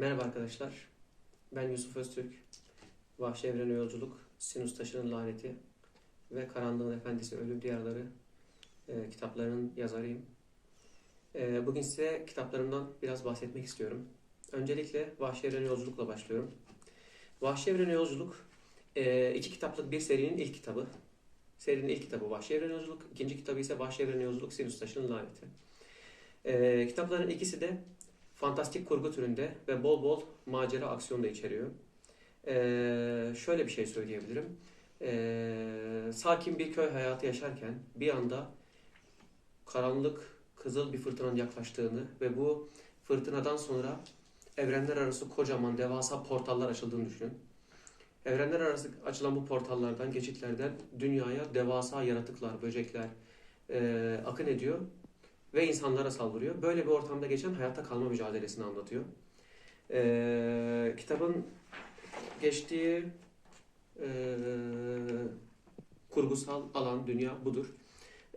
Merhaba arkadaşlar. Ben Yusuf Öztürk. Vahşi Evrene Yolculuk, Sinüs Taşı'nın Laneti ve Karanlığın Efendisi Ölüm Diyarları e, kitaplarının yazarıyım. E, bugün size kitaplarımdan biraz bahsetmek istiyorum. Öncelikle Vahşi Evrene Yolculuk'la başlıyorum. Vahşi Evrene Yolculuk e, iki kitaplık bir serinin ilk kitabı. Serinin ilk kitabı Vahşi Evrene Yolculuk, ikinci kitabı ise Vahşi Evrene Yolculuk, Sinüs Taşı'nın Laneti. E, kitapların ikisi de fantastik kurgu türünde ve bol bol macera aksiyon da içeriyor. Ee, şöyle bir şey söyleyebilirim. Ee, sakin bir köy hayatı yaşarken bir anda karanlık, kızıl bir fırtınanın yaklaştığını ve bu fırtınadan sonra evrenler arası kocaman, devasa portallar açıldığını düşünün. Evrenler arası açılan bu portallardan, geçitlerden dünyaya devasa yaratıklar, böcekler e, akın ediyor ve insanlara saldırıyor. Böyle bir ortamda geçen hayatta kalma mücadelesini anlatıyor. Ee, kitabın geçtiği e, kurgusal alan, dünya budur.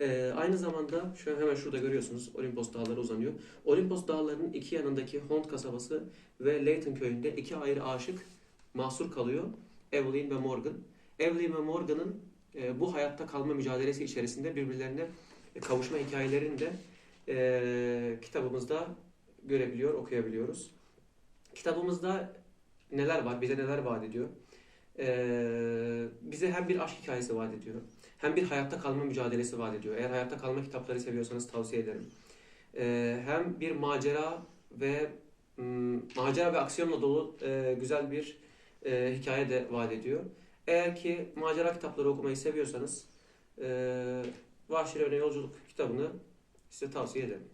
Ee, aynı zamanda şu hemen şurada görüyorsunuz Olimpos Dağları uzanıyor. Olimpos Dağları'nın iki yanındaki Hont kasabası ve Layton köyünde iki ayrı aşık mahsur kalıyor. Evelyn ve Morgan. Evelyn ve Morgan'ın e, bu hayatta kalma mücadelesi içerisinde birbirlerine kavuşma hikayelerini de e, kitabımızda görebiliyor, okuyabiliyoruz. Kitabımızda neler var, bize neler vaat ediyor? E, bize hem bir aşk hikayesi vaat ediyor, hem bir hayatta kalma mücadelesi vaat ediyor. Eğer hayatta kalma kitapları seviyorsanız tavsiye ederim. E, hem bir macera ve m, macera ve aksiyonla dolu e, güzel bir e, hikaye de vaat ediyor. Eğer ki macera kitapları okumayı seviyorsanız e, Vahşi Rene Yolculuk kitabını size tavsiye ederim.